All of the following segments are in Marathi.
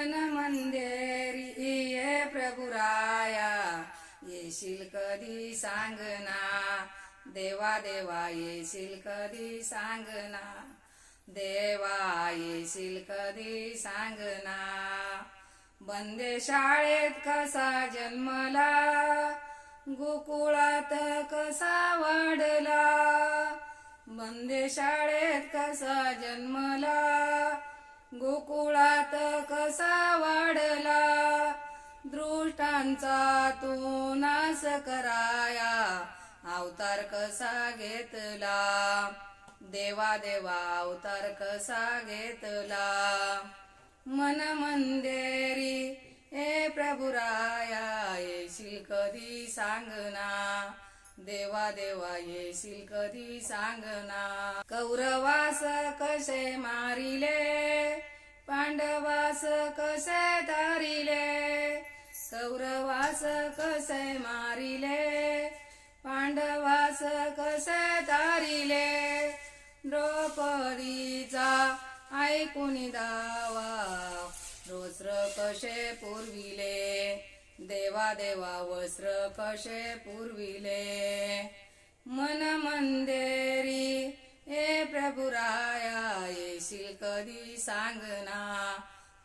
मन मंदेरी ये प्रभुराया. येशील कधी सांगना? देवा देवा येशील कधी सांगना? देवा येशील कधी सांगना? बंदे शाळेत कसा जन्मला? गोकुळात कसा वाढला? बंदे शाळेत कसा जन्मला? गोकुळात कसा त्यांचा तू नाश कराया. अवतार कसा घेतला? देवा देवा अवतार कसा घेतला? मन मंदेरी हे प्रभुराया येशील कधी सांगना? देवा देवा येशील कधी सांगना? कौरवास कसे मारिले? पांडवास कसे तारिले कौरवास कसे मारिले? पांडवास कसे तारिले? द्रौपदीचा ऐकून दावा रोस्र कसे पुरविले? देवा देवा वस्त्र कसे पुरविले? मन मंदेरी हे प्रभुराया येशील कधी सांगना?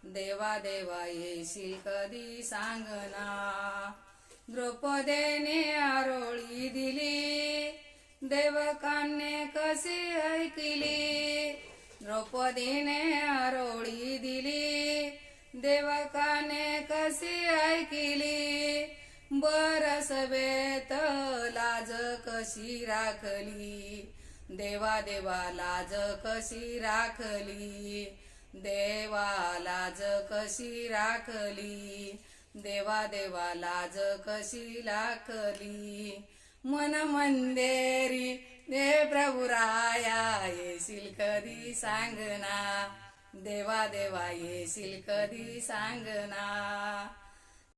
देवा देवा येशील कधी सांगना द्रौपदेने आरोळी दिली. देवकाने कशी ऐकली? द्रौपदीने आरोळी दिली. देवकाने कशी ऐकली? बरस बेत लाज कशी राखली? देवा देवा लाज कशी राखली? देवा लाज कशी राखली. देवा देवा लाज कशी राखली. मन मंदेरी दे प्रभुराया येशील कधी सांगना. देवा देवा येशील कधी सांगना.